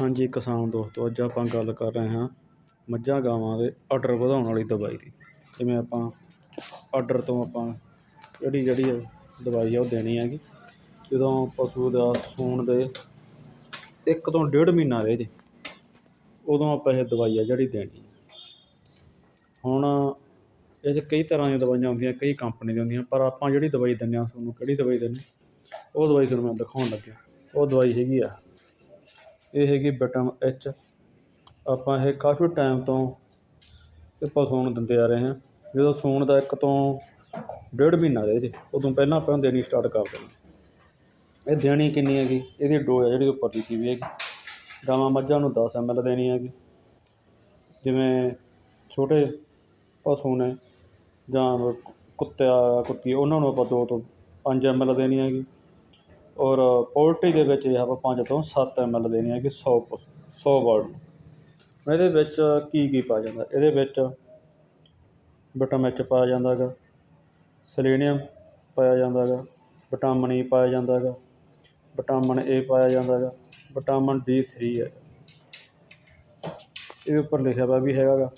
ਹਾਂਜੀ, ਕਿਸਾਨ ਦੋਸਤੋ, ਅੱਜ ਆਪਾਂ ਗੱਲ ਕਰ ਰਹੇ ਹਾਂ ਮੱਝਾਂ, ਗਾਵਾਂ ਦੇ ਆਰਡਰ ਵਧਾਉਣ ਵਾਲੀ ਦਵਾਈ ਦੀ। ਜਿਵੇਂ ਆਪਾਂ ਆਰਡਰ ਤੋਂ ਆਪਾਂ ਜਿਹੜੀ ਜਿਹੜੀ ਹੈ ਦਵਾਈ ਆ ਉਹ ਦੇਣੀ ਹੈਗੀ। ਜਦੋਂ ਪਸ਼ੂ ਦਾ ਸੂਣ ਦੇ ਇੱਕ ਤੋਂ ਡੇਢ ਮਹੀਨਾ ਰਹਿ ਜੇ, ਉਦੋਂ ਆਪਾਂ ਇਹ ਦਵਾਈ ਆ ਜਿਹੜੀ ਦੇਣੀ ਹੁਣ ਇਹ 'ਚ ਕਈ ਤਰ੍ਹਾਂ ਦੀਆਂ ਦਵਾਈਆਂ ਹੁੰਦੀਆਂ, ਕਈ ਕੰਪਨੀ ਦੀਆਂ ਹੁੰਦੀਆਂ, ਪਰ ਆਪਾਂ ਜਿਹੜੀ ਦਵਾਈ ਦਿੰਦੇ ਹਾਂ, ਤੁਹਾਨੂੰ ਕਿਹੜੀ ਦਵਾਈ ਦਿੰਦੇ ਉਹ ਦਵਾਈ ਤੁਹਾਨੂੰ ਮੈਂ ਦਿਖਾਉਣ ਲੱਗਿਆ। ਉਹ ਦਵਾਈ ਹੈਗੀ ਆ ਇਹ ਹੈਗੀ ਵਿਟਾਮਿਨ ਐਚ ਆਪਾਂ ਇਹ ਕਾਫੀ ਟਾਈਮ ਤੋਂ ਇਹ ਪਸ਼ੂਆਂ ਨੂੰ ਦਿੰਦੇ ਆ ਰਹੇ ਹਾਂ। ਜਦੋਂ ਸੂਣ ਦਾ ਇੱਕ ਤੋਂ ਡੇਢ ਮਹੀਨਾ ਰਹੇ ਜੇ, ਉਦੋਂ ਪਹਿਲਾਂ ਆਪਾਂ ਦੇਣੀ ਸਟਾਰਟ ਕਰ ਦੇਣੀ ਇਹ ਦੇਣੀ ਕਿੰਨੀ ਹੈਗੀ? ਇਹਦੀ ਡੋਜ਼ ਆ ਜਿਹੜੀ ਉੱਪਰ ਲਿਖੀ ਵੀ ਹੈਗੀ। ਗਾਵਾਂ ਮੱਝਾਂ ਨੂੰ 10 ਐਮ ਦੇਣੀ ਹੈਗੀ। ਜਿਵੇਂ ਛੋਟੇ ਪਸ਼ੂ ਨੇ ਜਾਂ ਕੁੱਤਿਆ, ਕੁੱਤੀ, ਉਹਨਾਂ ਨੂੰ ਆਪਾਂ 2 ਤੋਂ 5 ਐਮ ਐਲ ਦੇਣੀ ਹੈਗੀ। ਔਰ ਪੋਲਟਰੀ ਦੇ ਵਿੱਚ ਇਹ ਆਪਾਂ 5 ਤੋਂ 7 ਐਮ ਐਲ ਦੇਣੀ ਹੈਗੀ 100 100 ਵਰਡ। ਨੂੰ ਇਹਦੇ ਵਿੱਚ ਕੀ ਕੀ ਪਾਇਆ ਜਾਂਦਾ? ਇਹਦੇ ਵਿੱਚ ਵਿਟਾਮਿਨ ਐਚ ਪਾਇਆ ਜਾਂਦਾ ਹੈਗਾ, ਸੈਲੇਨੀਅਮ ਪਾਇਆ ਜਾਂਦਾ ਹੈਗਾ, ਵਿਟਾਮਿਨ ਈ ਪਾਇਆ ਜਾਂਦਾ ਹੈਗਾ, ਵਿਟਾਮਿਨ ਏ ਪਾਇਆ ਜਾਂਦਾ ਹੈਗਾ, ਵਿਟਾਮਿਨ ਡੀ ਥਰੀ ਹੈ। ਇਹਦੇ ਉੱਪਰ ਲਿਖਿਆ ਹੋਇਆ ਵੀ ਹੈਗਾ ਗਾ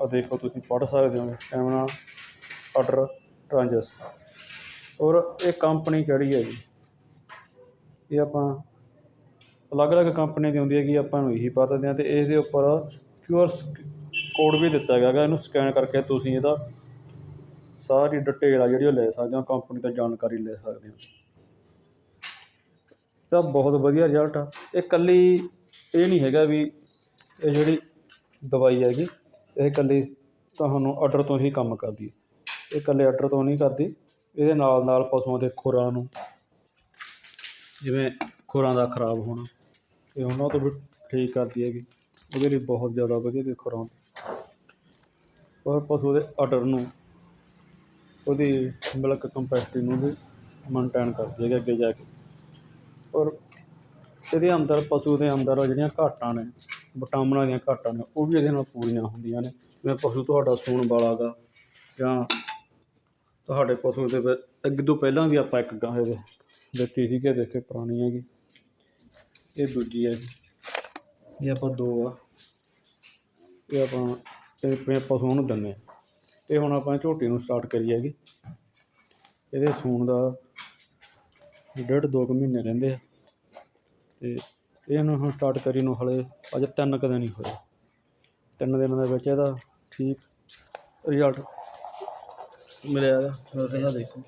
ਆ ਦੇਖੋ ਤੁਸੀਂ ਪੜ੍ਹ ਸਕਦੇ ਹੋ ਟਾਈਮ ਨਾਲ ਆਰਡਰ ਟ੍ਰਾਂਜਸ ਔਰ ਇਹ ਕੰਪਨੀ ਕਿਹੜੀ ਹੈ ਜੀ? ਇਹ ਆਪਾਂ ਅਲੱਗ-ਅਲੱਗ ਕੰਪਨੀ ਦੀ ਹੁੰਦੀ ਹੈਗੀ ਆਪਾਂ ਨੂੰ ਇਹੀ ਪਤਾ ਦਿਆਂ ਤੇ ਇਹਦੇ ਉੱਪਰ ਕਿਊਆਰ ਕੋਡ ਵੀ ਦਿੱਤਾ ਗਿਆ ਹੈਗਾ, ਇਹਨੂੰ ਸਕੈਨ ਕਰਕੇ ਤੁਸੀਂ ਇਹਦਾ ਸਾਰੀ ਡਿਟੇਲ ਆ ਜਿਹੜੀ ਉਹ ਲੈ ਸਕਦੇ ਹੋ, ਕੰਪਨੀ ਤੋਂ ਜਾਣਕਾਰੀ ਲੈ ਸਕਦੇ ਹੋ। ਤਾਂ ਬਹੁਤ ਵਧੀਆ ਰਿਜ਼ਲਟ ਆ। ਇਹ ਇਕੱਲੀ ਇਹ ਨਹੀਂ ਹੈਗਾ ਵੀ ਇਹ ਜਿਹੜੀ ਦਵਾਈ ਹੈਗੀ, ਇਹ ਇਕੱਲੀ ਤੁਹਾਨੂੰ ਆਰਡਰ ਤੋਂ ਹੀ ਕੰਮ ਕਰਦੀ ਹੈ। ਇਹ ਇਕੱਲੇ ਆਰਡਰ ਤੋਂ ਨਹੀਂ ਕਰਦੀ। ਇਹਦੇ ਨਾਲ ਨਾਲ ਪਸ਼ੂਆਂ ਦੇ ਖੁਰਾਂ ਨੂੰ, ਜਿਵੇਂ ਖੁਰਾਂ ਦਾ ਖਰਾਬ ਹੋਣਾ, ਇਹ ਉਹਨਾਂ ਤੋਂ ਵੀ ਠੀਕ ਕਰਦੀ ਹੈਗੀ। ਉਹਦੇ ਲਈ ਬਹੁਤ ਜ਼ਿਆਦਾ ਵਧੀਆ ਦੀ ਖੁਰਾਂ ਔਰ ਪਸ਼ੂ ਦੇ ਆਰਡਰ ਨੂੰ, ਉਹਦੀ ਮਿਲਕ ਕੰਪੈਸਿਟੀ ਨੂੰ ਵੀ ਮੇਨਟੇਨ ਕਰਦੀ ਹੈਗੀ ਅੱਗੇ ਜਾ ਕੇ। ਔਰ ਇਹਦੇ ਅੰਦਰ, ਪਸ਼ੂ ਦੇ ਅੰਦਰ ਜਿਹੜੀਆਂ ਘਾਟਾਂ ਨੇ, ਵਿਟਾਮਿਨਾਂ ਦੀਆਂ ਘਾਟਾਂ ਨੇ, ਉਹ ਵੀ ਇਹਦੇ ਨਾਲ ਪੂਰੀਆਂ ਹੁੰਦੀਆਂ ਨੇ। ਜਿਵੇਂ ਪਸ਼ੂ ਤੁਹਾਡਾ ਸੂਣ ਵਾਲਾ ਦਾ ਜਾਂ ਤੁਹਾਡੇ ਪਸ਼ੂ ਦੇ ਵਿੱਚ ਅੱਗੇ ਤੋਂ ਪਹਿਲਾਂ ਵੀ ਆਪਾਂ ਇੱਕ ਗਾਂ ਇਹਦੇ ਦਿੱਤੀ ਸੀ ਕਿ ਦੇਖੇ ਪੁਰਾਣੀ ਹੈਗੀ। ਇਹ ਦੂਜੀ ਹੈ ਇਹ ਆਪਾਂ ਦੋ ਆ। ਇਹ ਆਪਾਂ ਇਹ ਆਪਣੇ ਪਸ਼ੂਆਂ ਨੂੰ ਦਿੰਦੇ ਹਾਂ ਇਹ ਹੁਣ ਆਪਾਂ ਝੋਟੀ ਨੂੰ ਸਟਾਰਟ ਕਰੀ ਹੈਗੀ। ਇਹਦੇ ਸੂਣ ਦਾ ਡੇਢ ਦੋ ਕੁ ਮਹੀਨੇ ਰਹਿੰਦੇ ਆ। ਅਤੇ ਇਹਨੂੰ ਹੁਣ ਸਟਾਰਟ ਕਰੀ ਨੂੰ ਹਲੇ ਅਜੇ ਤਿੰਨ ਕੁ ਦਿਨ ਹੀ ਹੋਏ। ਤਿੰਨ ਦਿਨਾਂ ਦੇ ਵਿੱਚ ਇਹਦਾ ਠੀਕ ਰਿਜ਼ਲਟ ਮਿਲਿਆ ਰਿਹਾ ਦੇਖੋ।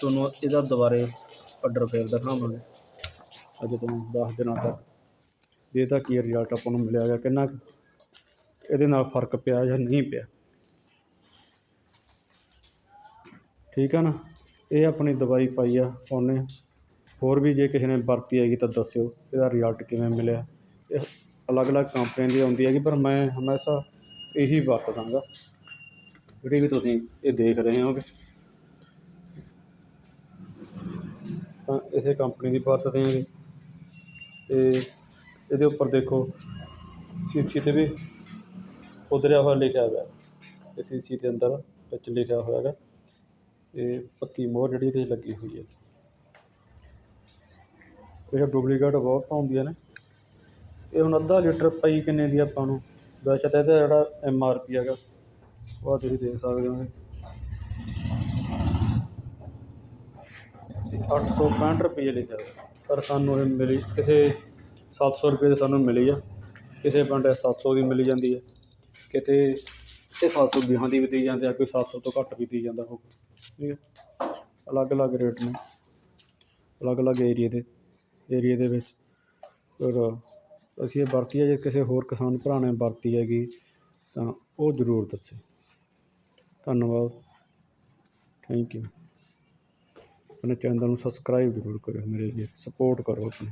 ਤੁਹਾਨੂੰ ਇਹਦਾ ਦੁਬਾਰੇ ਆਰਡਰ ਫੇਰ ਦਿਖਾਵਾਂਗੇ। ਅੱਜ ਤੋਂ 10 ਦਿਨਾਂ ਤੱਕ। ਵੀ ਇਹਦਾ ਕੀ ਰਿਜ਼ਲਟ ਆਪਾਂ ਨੂੰ ਮਿਲਿਆ ਗਿਆ ਕਿੰਨਾ ਕੁ। ਇਹਦੇ ਨਾਲ ਫ਼ਰਕ ਪਿਆ ਜਾਂ ਨਹੀਂ ਪਿਆ। ਠੀਕ ਆ ਨਾ? ਇਹ ਆਪਣੀ ਦਵਾਈ ਪਾਈ ਆ ਉਹਨੇ। ਹੋਰ ਵੀ ਜੇ ਕਿਸੇ ਨੇ ਵਰਤੀ ਹੈਗੀ ਤਾਂ ਦੱਸਿਓ, ਇਹਦਾ ਰਿਜ਼ਲਟ ਕਿਵੇਂ ਮਿਲਿਆ। ਇਹ ਅਲੱਗ-ਅਲੱਗ ਕੰਪਨੀਆਂ ਦੀ ਆਉਂਦੀ ਹੈਗੀ ਪਰ ਮੈਂ ਹਮੇਸ਼ਾ ਇਹੀ ਵਰਤਦਾਂਗਾ। ਜਿਹੜੀ ਵੀ ਤੁਸੀਂ ਇਹ ਦੇਖ ਰਹੇ ਹੋਗੇ। ਤਾਂ ਇਸੇ ਕੰਪਨੀ ਦੀ ਵਰਤਦੇ ਹਾਂ ਜੀ। ਅਤੇ ਇਹਦੇ ਉੱਪਰ ਦੇਖੋ, ਸ਼ੀਸ਼ੇ 'ਤੇ ਵੀ ਉਧਰਿਆ ਹੋਇਆ ਲਿਖਿਆ ਹੋਇਆ। ਇਹ ਸ਼ੀਸ਼ੇ ਦੇ ਅੰਦਰ ਵਿੱਚ ਲਿਖਿਆ ਹੋਇਆ ਹੈਗਾ। ਇਹ ਪੱਕੀ ਮੋਹਰ ਜਿਹੜੀ ਇਹਦੇ ਲੱਗੀ ਹੋਈ ਹੈ। ਇਹ ਡੁਪਲੀਕੇਟ ਬਹੁਤ ਆਉਂਦੀਆਂ ਨੇ, ਇਹ ਹੁਣ ਅੱਧਾ ਲੀਟਰ ਪਈ ਕਿੰਨੇ ਦੀ ਆਪਾਂ ਨੂੰ? ਵੈਸੇ ਤਾਂ ਇਹਦਾ ਜਿਹੜਾ ਐਮ ਆਰ ਪੀ ਹੈਗਾ ਉਹ ਤੁਸੀਂ ਦੇਖ ਸਕਦੇ ਹੋ। ਅੱਠ ਸੌ ਪੈਂਹਠ ਰੁਪਏ ਲਿਖਿਆ। ਪਰ ਸਾਨੂੰ ਇਹ ਮਿਲੀ, ਕਿਸੇ ਸੱਤ ਸੌ ਰੁਪਏ ਦੀ ਸਾਨੂੰ ਮਿਲੀ ਆ। ਕਿਸੇ ਪਿੰਡ ਸੱਤ ਸੌ ਦੀ ਮਿਲੀ ਜਾਂਦੀ ਹੈ ਕਿਤੇ ਇਹ ਸੱਤ ਸੌ ਵੀਹਾਂ ਦੀ ਵੀ ਦੇ ਜਾਂਦੇ ਆ, ਕੋਈ ਸੱਤ ਸੌ ਤੋਂ ਘੱਟ ਵੀ ਦੇ ਜਾਂਦਾ ਹੋਊ ਠੀਕ ਹੈ ਅਲੱਗ-ਅਲੱਗ ਰੇਟ ਨੇ। ਅਲੱਗ-ਅਲੱਗ ਏਰੀਏ ਦੇ ਏਰੀਏ ਦੇ ਵਿੱਚ। ਔਰ ਅਸੀਂ ਇਹ ਵਰਤੀ ਹੈ ਜੇ ਕਿਸੇ ਹੋਰ ਕਿਸਾਨ ਭਰਾ ਨੇ ਵਰਤੀ ਹੈਗੀ, ਤਾਂ ਉਹ ਜ਼ਰੂਰ ਦੱਸੇ। ਧੰਨਵਾਦ। ਥੈਂਕ ਯੂ ਆਪਣੇ ਚੈਨਲ ਨੂੰ ਸਬਸਕ੍ਰਾਈਬ ਜ਼ਰੂਰ ਕਰਿਓ ਮੇਰੇ ਲਈ। ਸਪੋਰਟ ਕਰੋ ਆਪਣੀ।